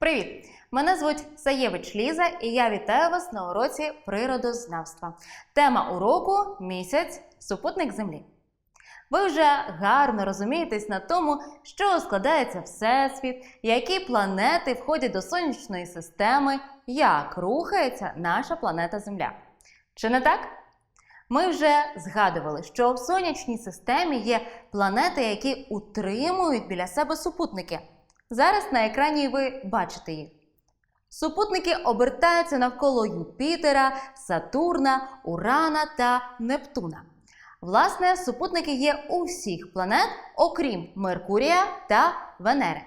Привіт! Мене звуть Саєвич Ліза, і я вітаю вас на уроці природознавства. Тема уроку місяць супутник Землі. Ви вже гарно розумієтесь на тому, що складається Всесвіт, які планети входять до сонячної системи, як рухається наша планета Земля. Чи не так? Ми вже згадували, що в сонячній системі є планети, які утримують біля себе супутники. Зараз на екрані ви бачите їх. Супутники обертаються навколо Юпітера, Сатурна, Урана та Нептуна. Власне, супутники є у всіх планет, окрім Меркурія та Венери.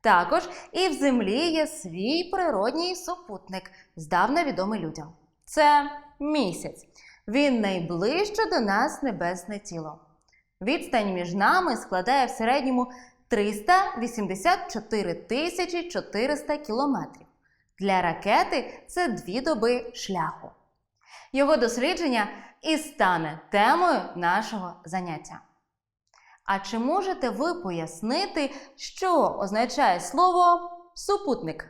Також і в Землі є свій природній супутник, здавна відомий людям. Це місяць. Він найближче до нас небесне тіло. Відстань між нами складає в середньому 384 тисячі 400 кілометрів. Для ракети це дві доби шляху. Його дослідження і стане темою нашого заняття. А чи можете ви пояснити, що означає слово супутник?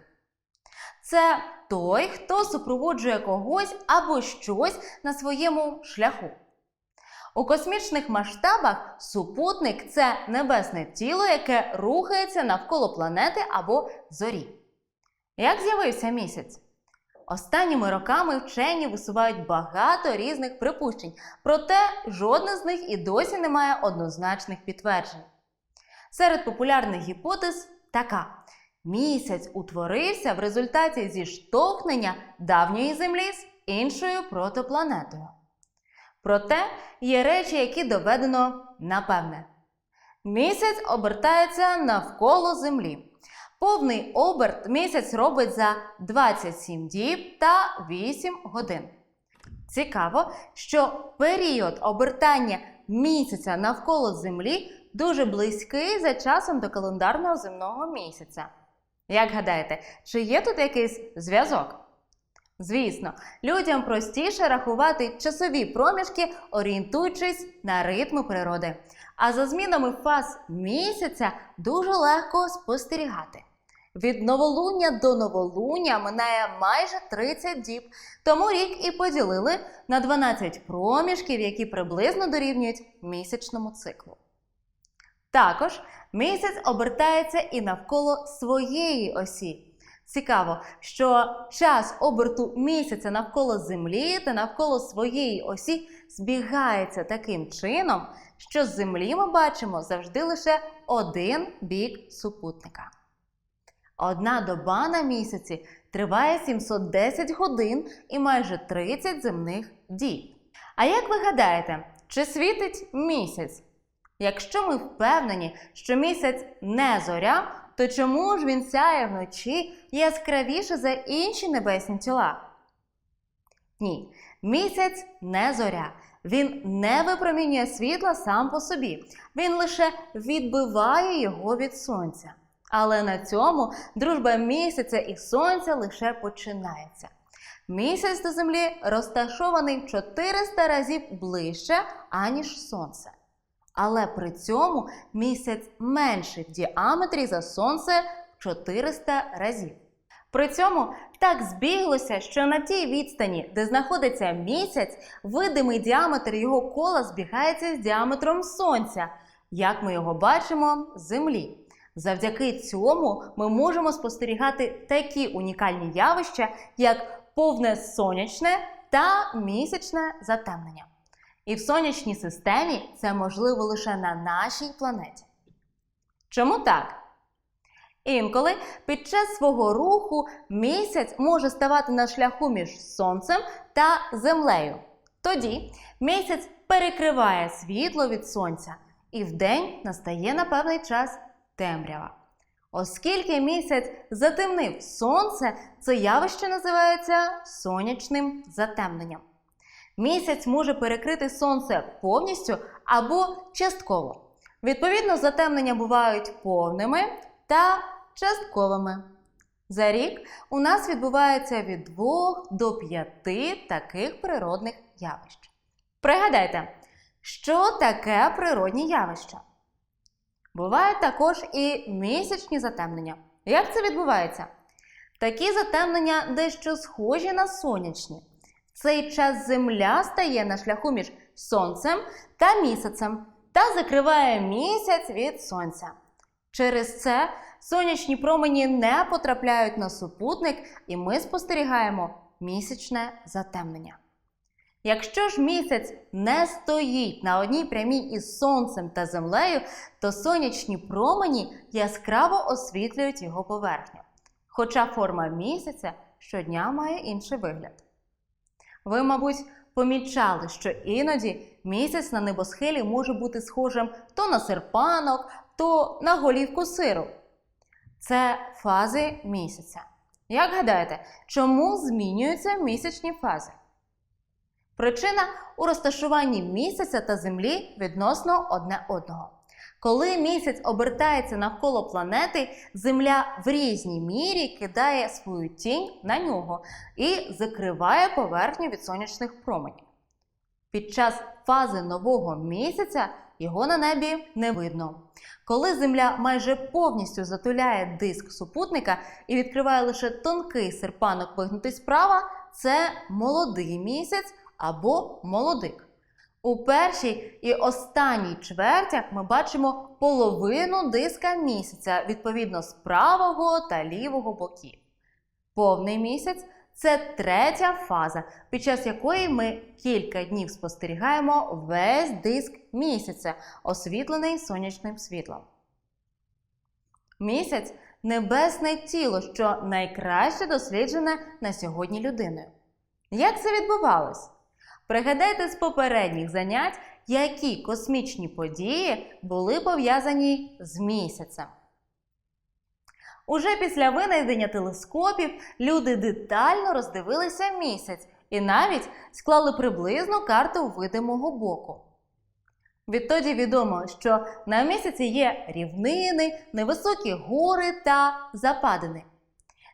Це той, хто супроводжує когось або щось на своєму шляху. У космічних масштабах супутник це небесне тіло, яке рухається навколо планети або зорі. Як з'явився місяць? Останніми роками вчені висувають багато різних припущень, проте жодна з них і досі не має однозначних підтверджень. Серед популярних гіпотез така: місяць утворився в результаті зіштовхнення давньої Землі з іншою протопланетою. Проте є речі, які доведено напевне. Місяць обертається навколо Землі. Повний оберт місяць робить за 27 діб та 8 годин. Цікаво, що період обертання місяця навколо Землі дуже близький за часом до календарного земного місяця. Як гадаєте, чи є тут якийсь зв'язок? Звісно, людям простіше рахувати часові проміжки, орієнтуючись на ритми природи. А за змінами фаз місяця дуже легко спостерігати. Від новолуння до новолуння минає майже 30 діб, тому рік і поділили на 12 проміжків, які приблизно дорівнюють місячному циклу. Також місяць обертається і навколо своєї осі. Цікаво, що час оберту місяця навколо Землі та навколо своєї осі збігається таким чином, що з Землі ми бачимо завжди лише один бік супутника. Одна доба на місяці триває 710 годин і майже 30 земних діб. А як ви гадаєте, чи світить місяць? Якщо ми впевнені, що місяць не зоря, то чому ж він сяє вночі яскравіше за інші небесні тіла? Ні, місяць не зоря. Він не випромінює світла сам по собі. Він лише відбиває його від сонця. Але на цьому дружба місяця і сонця лише починається. Місяць до Землі розташований 400 разів ближче, аніж Сонце. Але при цьому місяць менший в діаметрі за Сонце в 400 разів. При цьому так збіглося, що на тій відстані, де знаходиться місяць, видимий діаметр його кола збігається з діаметром Сонця, як ми його бачимо Землі. Завдяки цьому ми можемо спостерігати такі унікальні явища, як повне сонячне та місячне затемнення. І в сонячній системі це можливо лише на нашій планеті. Чому так? Інколи під час свого руху місяць може ставати на шляху між сонцем та землею. Тоді місяць перекриває світло від сонця, і вдень настає на певний час темрява. Оскільки місяць затемнив сонце, це явище називається сонячним затемненням. Місяць може перекрити сонце повністю або частково. Відповідно, затемнення бувають повними та частковими. За рік у нас відбувається від 2 до 5 таких природних явищ. Пригадайте, що таке природні явища? Бувають також і місячні затемнення. Як це відбувається? Такі затемнення дещо схожі на сонячні. Цей час Земля стає на шляху між Сонцем та місяцем та закриває місяць від сонця. Через це сонячні промені не потрапляють на супутник, і ми спостерігаємо місячне затемнення. Якщо ж місяць не стоїть на одній прямій із сонцем та землею, то сонячні промені яскраво освітлюють його поверхню. Хоча форма місяця щодня має інший вигляд. Ви, мабуть, помічали, що іноді місяць на небосхилі може бути схожим то на серпанок, то на голівку сиру. Це фази місяця. Як гадаєте, чому змінюються місячні фази? Причина у розташуванні місяця та Землі відносно одне одного. Коли місяць обертається навколо планети, Земля в різній мірі кидає свою тінь на нього і закриває поверхню від сонячних променів. Під час фази нового місяця його на небі не видно. Коли Земля майже повністю затуляє диск супутника і відкриває лише тонкий серпанок вигнутий справа, це молодий місяць або молодик. У першій і останній чвертях ми бачимо половину диска місяця відповідно з правого та лівого боків. Повний місяць це третя фаза, під час якої ми кілька днів спостерігаємо весь диск місяця, освітлений сонячним світлом. Місяць небесне тіло, що найкраще досліджене на сьогодні людиною. Як це відбувалось? Пригадайте з попередніх занять, які космічні події були пов'язані з місяцем. Уже після винайдення телескопів люди детально роздивилися місяць і навіть склали приблизну карту видимого боку. Відтоді відомо, що на місяці є рівнини, невисокі гори та западини.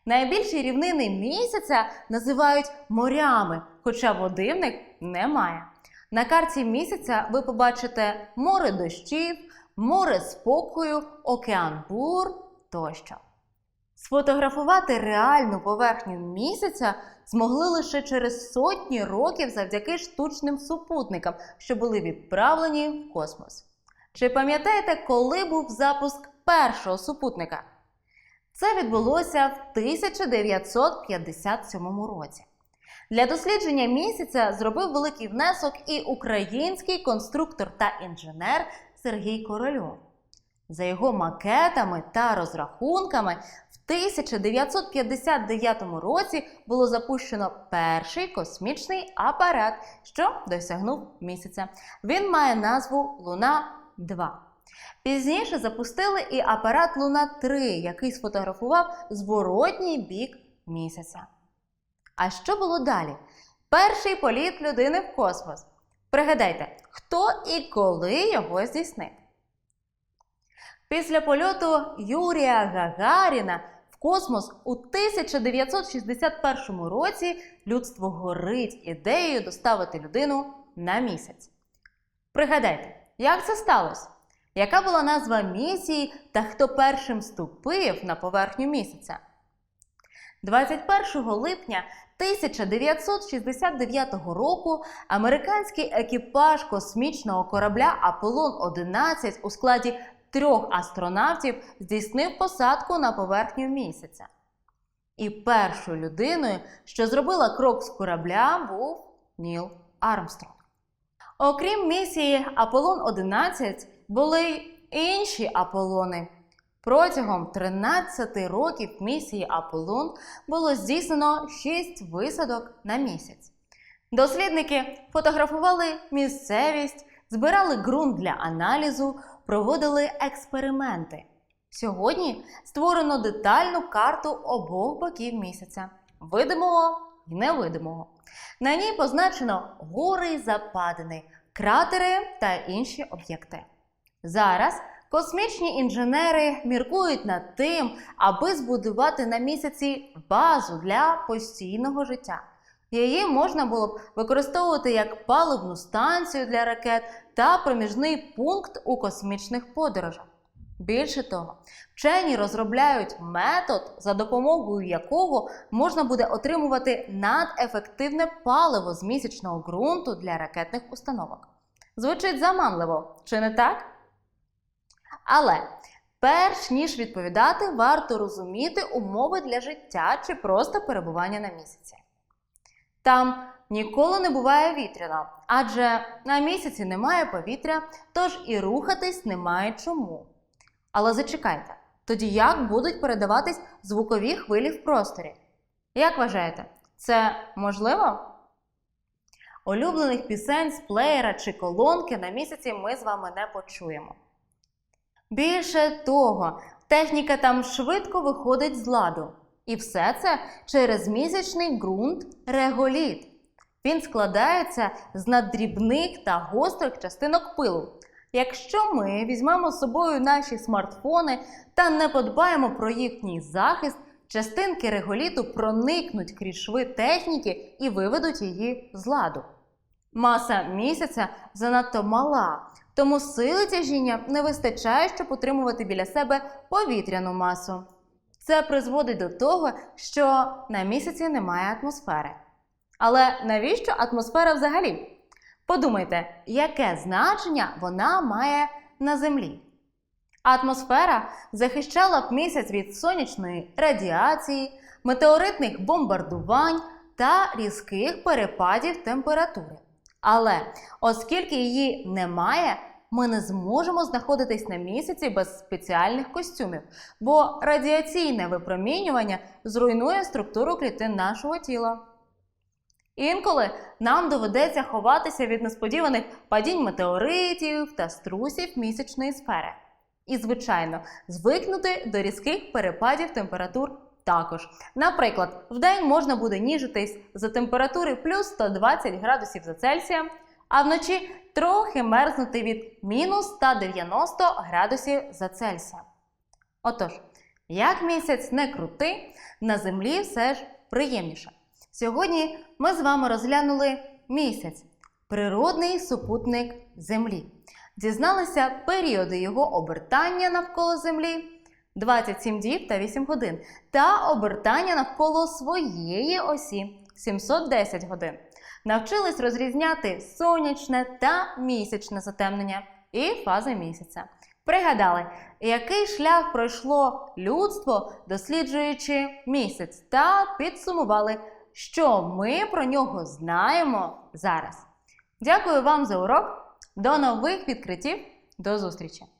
Найбільші рівнини місяця називають морями, хоча води в них немає. На карті місяця ви побачите море дощів, море спокою, океан бур тощо. Сфотографувати реальну поверхню місяця змогли лише через сотні років завдяки штучним супутникам, що були відправлені в космос. Чи пам'ятаєте, коли був запуск першого супутника? Це відбулося в 1957 році. Для дослідження місяця зробив великий внесок і український конструктор та інженер Сергій Корольов. За його макетами та розрахунками, в 1959 році було запущено перший космічний апарат, що досягнув місяця. Він має назву Луна 2. Пізніше запустили і апарат Луна 3, який сфотографував зворотній бік місяця. А що було далі? Перший політ людини в космос. Пригадайте, хто і коли його здійснив. Після польоту Юрія Гагаріна в космос у 1961 році людство горить ідеєю доставити людину на місяць. Пригадайте, як це сталося? Яка була назва місії та хто першим ступив на поверхню місяця? 21 липня 1969 року американський екіпаж космічного корабля Аполлон 11 у складі трьох астронавтів здійснив посадку на поверхню місяця. І першою людиною, що зробила крок з корабля, був Ніл Армстронг. Окрім місії Аполлон 11 були інші Аполлони. Протягом 13 років місії Аполлон було здійснено 6 висадок на місяць. Дослідники фотографували місцевість, збирали ґрунт для аналізу, проводили експерименти. Сьогодні створено детальну карту обох боків місяця видимого і невидимого. На ній позначено гори й западини, кратери та інші об'єкти. Зараз космічні інженери міркують над тим, аби збудувати на місяці базу для постійного життя. Її можна було б використовувати як паливну станцію для ракет та проміжний пункт у космічних подорожах. Більше того, вчені розробляють метод, за допомогою якого можна буде отримувати надефективне паливо з місячного ґрунту для ракетних установок. Звучить заманливо, чи не так? Але перш ніж відповідати, варто розуміти умови для життя чи просто перебування на місяці. Там ніколи не буває вітряно, адже на місяці немає повітря, тож і рухатись немає чому. Але зачекайте, тоді як будуть передаватись звукові хвилі в просторі? Як вважаєте, це можливо? Улюблених пісень з плеєра чи колонки на місяці ми з вами не почуємо. Більше того, техніка там швидко виходить з ладу. І все це через місячний ґрунт реголіт. Він складається з наддрібних та гострих частинок пилу. Якщо ми візьмемо з собою наші смартфони та не подбаємо про їхній захист, частинки реголіту проникнуть крізь шви техніки і виведуть її з ладу. Маса місяця занадто мала, тому сили тяжіння не вистачає, щоб утримувати біля себе повітряну масу. Це призводить до того, що на місяці немає атмосфери. Але навіщо атмосфера взагалі? Подумайте, яке значення вона має на Землі? Атмосфера захищала б місяць від сонячної радіації, метеоритних бомбардувань та різких перепадів температури. Але оскільки її немає, ми не зможемо знаходитись на місяці без спеціальних костюмів, бо радіаційне випромінювання зруйнує структуру клітин нашого тіла. Інколи нам доведеться ховатися від несподіваних падінь метеоритів та струсів місячної сфери. І, звичайно, звикнути до різких перепадів температур також. Наприклад, вдень можна буде ніжитись за температури плюс 120 градусів за Цельсієм, а вночі трохи мерзнути від мінус 190 градусів за Цельсієм. Отож, як місяць не крути, на землі все ж приємніше. Сьогодні ми з вами розглянули місяць природний супутник Землі. Дізналися періоди його обертання навколо Землі 27 діб та 8 годин, та обертання навколо своєї осі 710 годин. Навчились розрізняти сонячне та місячне затемнення і фази місяця. Пригадали, який шлях пройшло людство, досліджуючи місяць, та підсумували, що ми про нього знаємо зараз. Дякую вам за урок. До нових відкриттів. До зустрічі!